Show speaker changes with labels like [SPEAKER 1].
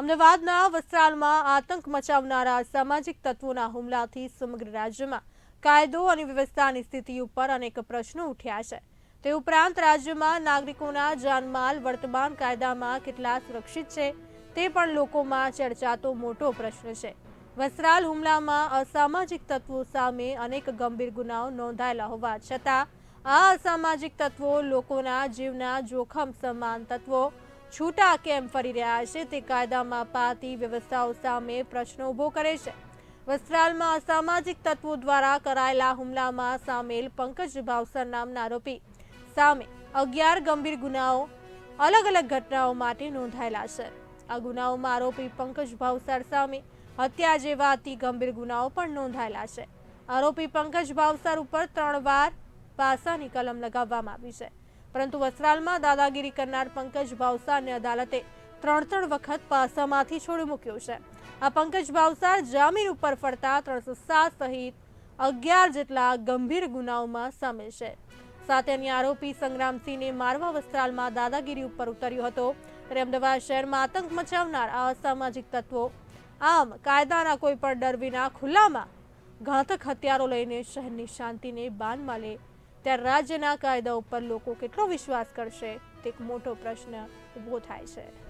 [SPEAKER 1] અમદાવાદના વસ્ત્રાલમાં આતંક મચાવનારા સામાજિક તત્વોના હુમલાથી સમગ્ર રાજ્યમાં કાયદો અને વ્યવસ્થાની સ્થિતિ ઉપર અનેક પ્રશ્નો ઉઠ્યા છે. તે ઉપરાંત રાજ્યમાં નાગરિકોના જાનમાલ, વર્તમાન કાયદામાં કેટલા સુરક્ષિત છે, તે પણ લોકોમાં ચર્ચાતો મોટો પ્રશ્ન છે. વસ્ત્રાલ હુમલામાં અસામાજિક તત્વો સામે અનેક ગંભીર ગુનાઓ નોંધાયેલા હોવા છતાં, આ અસામાજિક તત્વો લોકોના જીવના જોખમ સમાન તત્વો છૂટા કેમ ફરી રહ્યા છે તે કાયદામાં પાતી વ્યવસ્થાઓ સામે પ્રશ્નો ઊભો કરે છે. વસ્ત્રાલમાં અસામાજિક તત્વો દ્વારા કરાયેલા હુમલામાં સામેલ પંકજ ભાવસર નામના આરોપી સામે અગિયાર ગંભીર ગુનાઓ, અલગ અલગ ઘટનાઓ માટે નોંધાયેલા છે. આ ગુનાઓમાં આરોપી પંકજ ભાવસર સામે હત્યા જેવા અતિ ગંભીર ગુનાઓ પણ નોંધાયેલા છે. આરોપી પંકજ ભાવસર ઉપર ત્રણ વાર પાસાની કલમ લગાવવામાં આવી છે. પરંતુ વસ્ત્રાલમાં દાદાગીરી કરનાર પંકજ ભાવસારને અદાલતે ત્રણ ત્રણ વખત પાસામાંથી છોડી મૂક્યો છે. આ પંકજ ભાવસાર જામીન ઉપર ફરતા ત્રણસો સાત સહિત અગિયાર જેટલા ગંભીર ગુનાઓમાં સામેલ છે. સાથે અન્ય આરોપી સંગ્રામસિંહને મારવા વસ્ત્રાલમાં દાદાગીરી ઉપર ઉતર્યો હતો. ત્યારે અમદાવાદ શહેરમાં આતંક મચાવનાર આ અસામાજિક તત્વો આમ કાયદાના કોઈ પણ ડર વિના ખુલ્લામાં ઘાતક હથિયારો લઈને શહેરની શાંતિને બાનમાં લે ત્યારે રાજ્યના કાયદા ઉપર લોકો કેટલો વિશ્વાસ કરશે? તે એક મોટો પ્રશ્ન ઊભો થાય છે.